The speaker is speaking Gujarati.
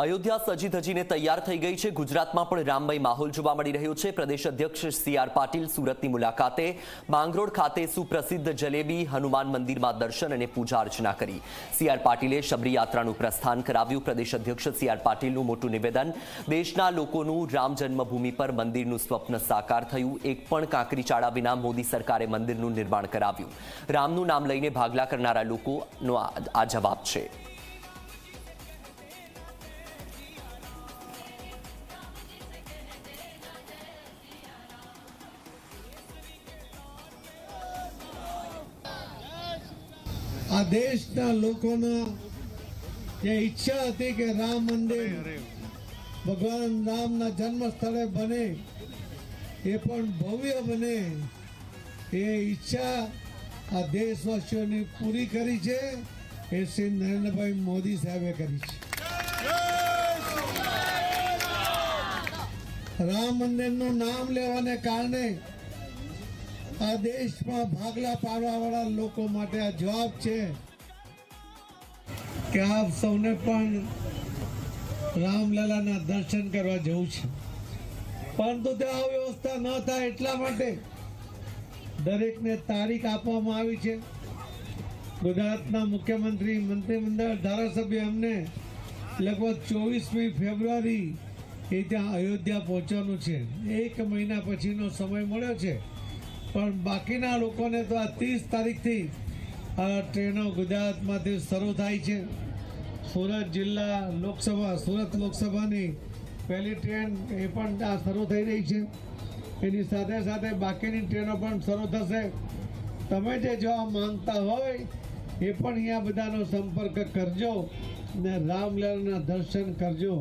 અયોધ્યા સજી ધજીને તૈયાર થઈ ગઈ છે. ગુજરાતમાં પણ રામમય માહોલ જોવા મળી રહ્યો છે. પ્રદેશ અધ્યક્ષ સી આર પાટીલ સુરતની મુલાકાતે માંગરોળ ખાતે સુપ્રસિદ્ધ જલેબી હનુમાન મંદિરમાં દર્શન અને પૂજા અર્ચના કરી. સી આર પાટીલે શબરી યાત્રાનું પ્રસ્થાન કરાવ્યું. પ્રદેશ અધ્યક્ષ સી આર પાટીલનું મોટું નિવેદન, દેશના લોકોનું રામ જન્મભૂમિ પર મંદિરનું સ્વપ્ન સાકાર થયું. એક પણ કાંકરી ચાળા વિના મોદી સરકારે મંદિરનું નિર્માણ કરાવ્યું. રામનું નામ લઈને ભાગલા કરનારા લોકોનો આ જવાબ છે. આ દેશના લોકોના જે ઈચ્છા હતી કે રામ મંદિર ભગવાન રામના જન્મ સ્થળે બને એ પણ ભવ્ય બને. એ ઈચ્છા આ દેશવાસીઓની પૂરી કરી છે એ શ્રી નરેન્દ્રભાઈ મોદી સાહેબે કરી છે. રામ મંદિરનું નામ લેવાને કારણે આ દેશમાં ભાગલા પાડવા વાળા લોકો માટે આ જવાબ છે કે આપ સૌને પણ રામલલાના દર્શન કરવા જવું છે. પરંતુ ત્યાં અવ્યવસ્થા ન થાય એટલા માટે દરેકને તારીખ આપવામાં આવી છે. ગુજરાતના મુખ્યમંત્રી, મંત્રીમંડળ, ધારાસભ્ય અમને લગભગ ચોવીસમી ફેબ્રુઆરી એ ત્યાં અયોધ્યા પહોંચવાનું છે. એક મહિના પછીનો સમય મળ્યો છે. પણ બાકીના લોકોને તો આ ત્રીસ તારીખથી ટ્રેનો ગુજરાતમાંથી શરૂ થાય છે. સુરત જિલ્લા લોકસભા, સુરત લોકસભાની પહેલી ટ્રેન એ પણ આ શરૂ થઈ રહી છે. એની સાથે સાથે બાકીની ટ્રેનો પણ શરૂ થશે. તમે જે જવા માંગતા હોય એ પણ અહીંયા બધાનો સંપર્ક કરજો ને રામલલાના દર્શન કરજો.